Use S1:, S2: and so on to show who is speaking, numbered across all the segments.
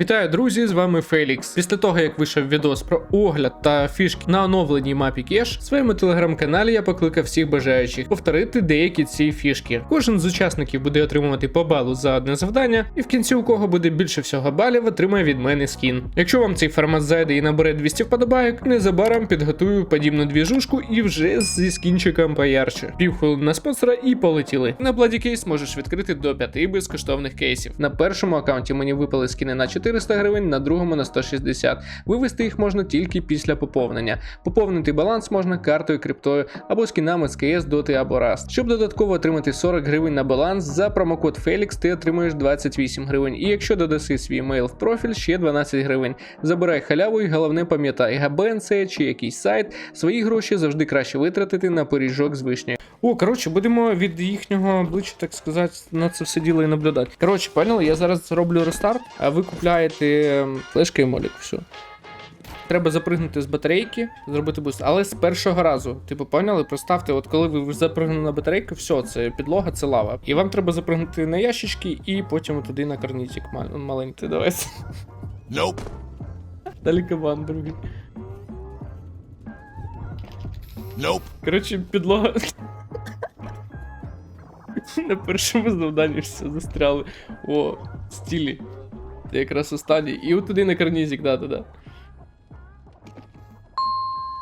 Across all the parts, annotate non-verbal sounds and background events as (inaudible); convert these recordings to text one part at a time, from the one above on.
S1: Вітаю, друзі! З вами Фелікс. Після того, як вийшов відос про огляд та фішки на оновленій мапі Кеш, в своєму телеграм-каналі я покликав всіх бажаючих повторити деякі ці фішки. Кожен з учасників буде отримувати по балу за одне завдання, і в кінці, у кого буде більше всього балів, отримає від мене скін. Якщо вам цей формат зайде і набере 200 вподобайок, незабаром підготую подібну двіжушку і вже зі скінчиком поярче. Півхвилини на спонсора і полетіли. На Bloody Case можеш відкрити до 5 безкоштовних кейсів. На першому аккаунті мені випали скіни на 400 гривень, на другому на 160. Вивести їх можна тільки після поповнення. Поповнити баланс можна картою, криптою або скінами з КС, Доти або Rust. Щоб додатково отримати 40 гривень на баланс, за промокод Felix ти отримуєш 28 гривень. І якщо додаси свій мейл в профіль, ще 12 гривень. Забирай халяву і головне пам'ятай, ГБНЦ чи якийсь сайт, свої гроші завжди краще витратити на пиріжок з вишнею. О, коротше, будемо від їхнього обличчя, так сказати, на це все діло і наблюдати. Коротше, поняли, я зараз зроблю рестарт, а ви купляєте ем, флешки і молік. Все. Треба запригнути з батарейки, зробити буст. Але з першого разу, типу, поняли, представте, от коли ви запригнули на батарейку, все, це підлога, це лава. І вам треба запригнути на ящички і потім туди на карнітик мал- маленький. Давайте.
S2: Nope.
S1: Далі кабан другий.
S2: Nope.
S1: Коротше, підлога. На першому завданні все застряли. О, стілі. Це якраз останній. І от туди на карнізик, да-да-да.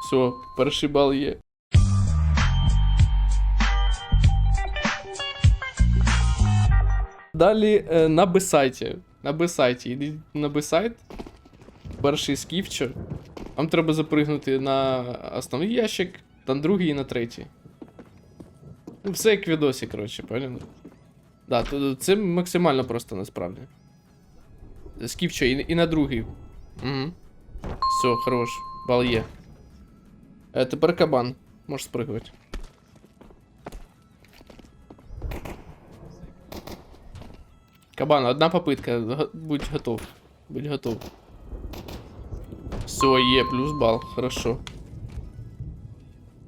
S1: Все, перший бал є. Далі е, на бесайті. На бесайті. Йдіть на бесайт. Перший скіфчер. Вам треба запригнути на основний ящик, на другий і на третій. Ну, все як відосі, коротше, поняли? Да, це максимально просто насправді. Скіпчо, і, і на другий. Угу. Все, хорош. Бал є. Е, тепер кабан. Можеш спригувати. Кабан, одна попитка. Г- Будь готов. Будь готов. Все, є, плюс бал. Хорошо.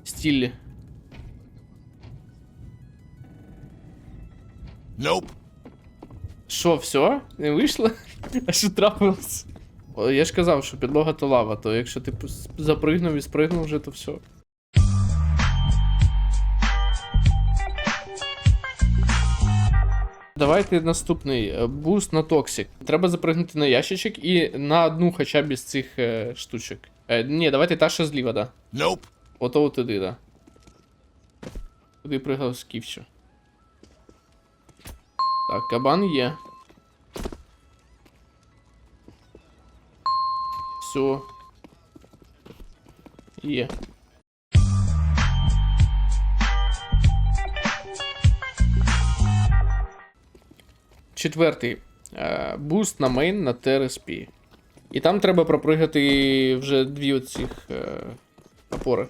S1: Стілі.
S2: Nope.
S1: Що, все? Не вийшло? А що трапилось? Я ж казав, що підлога то лава, то якщо ти запригнув і спригнув вже, то все. Давайте наступний е, буст на токсик. Треба запригнути на ящичок і на одну хоча б із цих е, штучок. Е, ні, давайте та, що зліва, да.
S2: Nope.
S1: Ото от туди, да. Туди пригав скіфчу. Так, кабан є. Все. Є. Четвертий. Е, Буст на мейн на TRSP. І там треба пропригати вже дві оцих е, опори.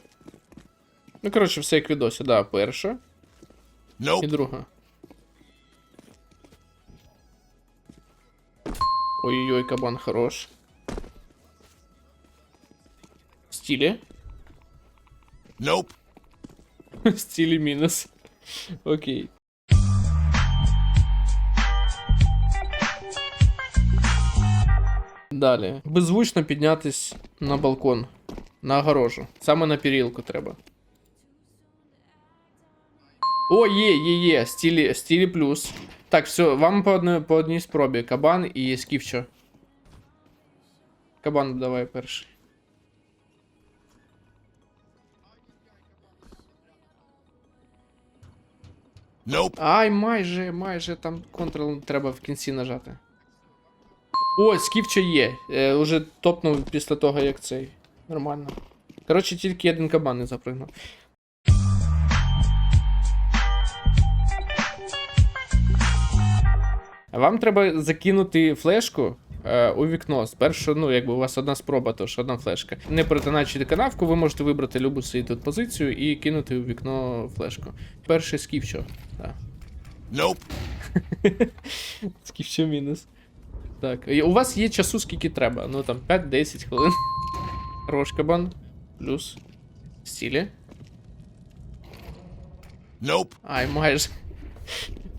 S1: Ну, коротше, все як відосі, да, перша і друга. Ой-ой-ой, кабан хорош. Стілі.
S2: Nope. (laughs)
S1: Стілі мінус. Окей. Далі. Беззвучно піднятись на балкон. На огорожу. Саме на перілку треба. О, є, є, є. Стілі, стілі плюс. Так, все, вам по одній, по одній спробі. Кабан і скіфчо. Кабан давай перший.
S2: Nope.
S1: Ай, майже, майже там контрол треба в кінці нажати. О, скіфчо є. Е, уже топнув після того, як цей. Нормально. Коротше, тільки один кабан не запригнув. Вам треба закинути флешку е, у вікно. Спершу, ну, якби у вас одна спроба, то ж одна флешка. Не перетинаючи канавку, ви можете вибрати любу свою тут позицію і кинути у вікно флешку. Перший скіфчо. Так.
S2: Nope. (laughs)
S1: Скіфчо мінус. Так. і У вас є часу скільки треба. Ну там 5-10 хвилин. (laughs) Хорош кабан. Плюс. Стілі.
S2: Nope.
S1: Ай, майже.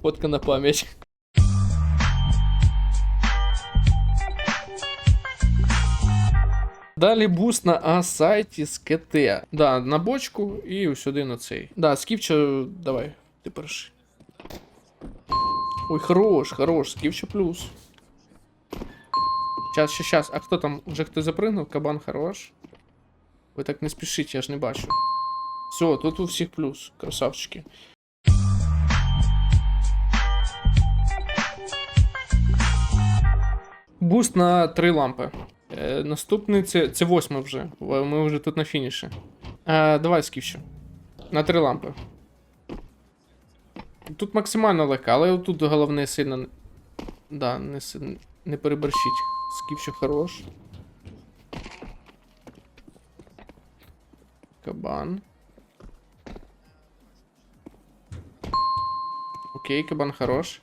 S1: Фотка на пам'ять. Далі буст на А-сайті з КТ. Да, на бочку і сюди на цей. Да, скіпча, давай, ти перший. Ой, хорош, хорош, скіпча плюс. Щас, щас, щас. А хто там? Вже хтось запригнув? Кабан хорош. Ви так не спішіть, я ж не бачу. Все, тут у всіх плюс, красавчики. Буст на три лампи. Е, наступний це, це восьмий вже. Ми вже тут на фініші. Е, давай скіфчу. На три лампи. Тут максимально легко, але тут головне сильно. Да, не, не переборщіть. Скіфчу хорош. Кабан. Окей, кабан хорош.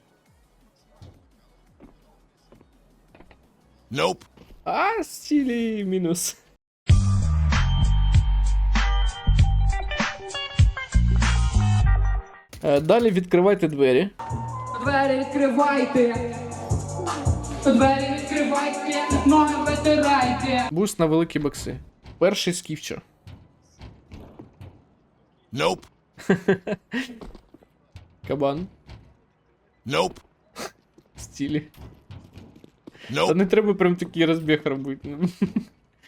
S2: Nope.
S1: А, стілі мінус. Е, Далі відкривайте двері.
S3: Двері відкривайте. Двері відкривайте, ноги витирайте.
S1: Буст на великі бокси. Перший скіфчо.
S2: Nope. (laughs)
S1: Кабан.
S2: Nope.
S1: Стілі. Та
S2: Nope.
S1: не треба прям такий розбіг робити.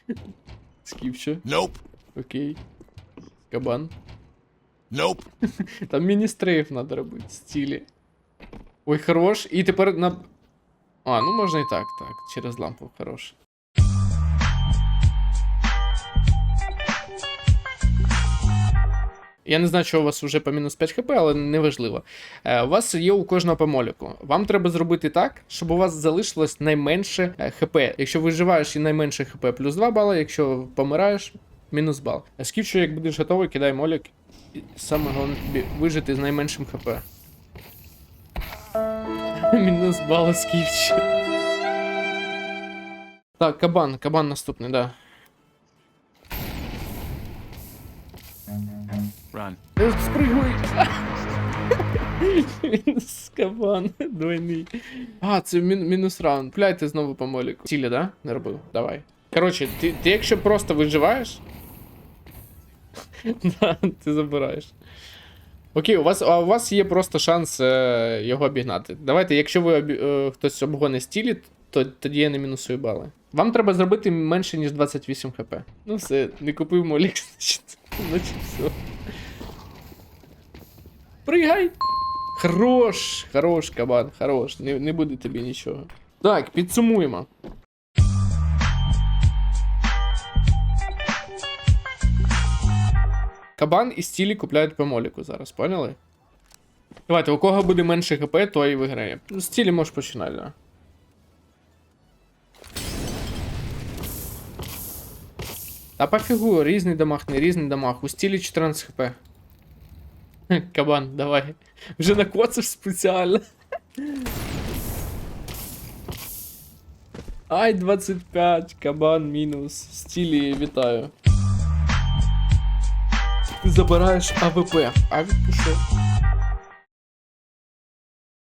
S1: (laughs) Скіфчо.
S2: Nope.
S1: Окей. Кабан.
S2: Nope. (laughs)
S1: Там міні-стрейф треба робити. Стілі. Ой, хорош. І тепер на. А, ну можна і так, так. Через лампу хорош. Я не знаю, що у вас вже по мінус 5 хп, але неважливо. Е, у вас є у кожного по моліку. Вам треба зробити так, щоб у вас залишилось найменше е, хп. Якщо виживаєш і найменше хп плюс 2 бали, якщо помираєш, мінус бал. Скільки, як будеш готовий, кидай молік. Саме головне тобі вижити з найменшим хп. (laughs) Мінус бал скіфч. Так, кабан, кабан наступний, да.
S2: Run.
S1: Спригуй! Мінус (laughs) кабан, двойний. А, це мін- мінус раунд. Пляйте знову по моліку. Цілі, да? Не робив. Давай. Коротше, ти, ти якщо просто виживаєш. (laughs) да, ти забираєш. Окей, у вас, а у вас є просто шанс е, його обігнати. Давайте, якщо ви обі, е, хтось обгоне стілі, то тоді я не мінусую бали. Вам треба зробити менше, ніж 28 хп. Ну все, не купив молік, (laughs) значить, значить все. Пригай! Хорош, хорош, кабан, хорош. Не, не буде тобі нічого. Так, підсумуємо. Кабан і стілі купляють по моліку зараз, поняли? Давайте, у кого буде менше хп, той і виграє. Стілі можеш починати, да. Та пофігу, різний дамаг, не різний дамаг. У стілі 14 хп. (laughs) Кабан, давай. Вже накоцав спеціально. (laughs) Ай, 25, кабан мінус. Стілі, вітаю. Ти забираєш АВП. А пішов.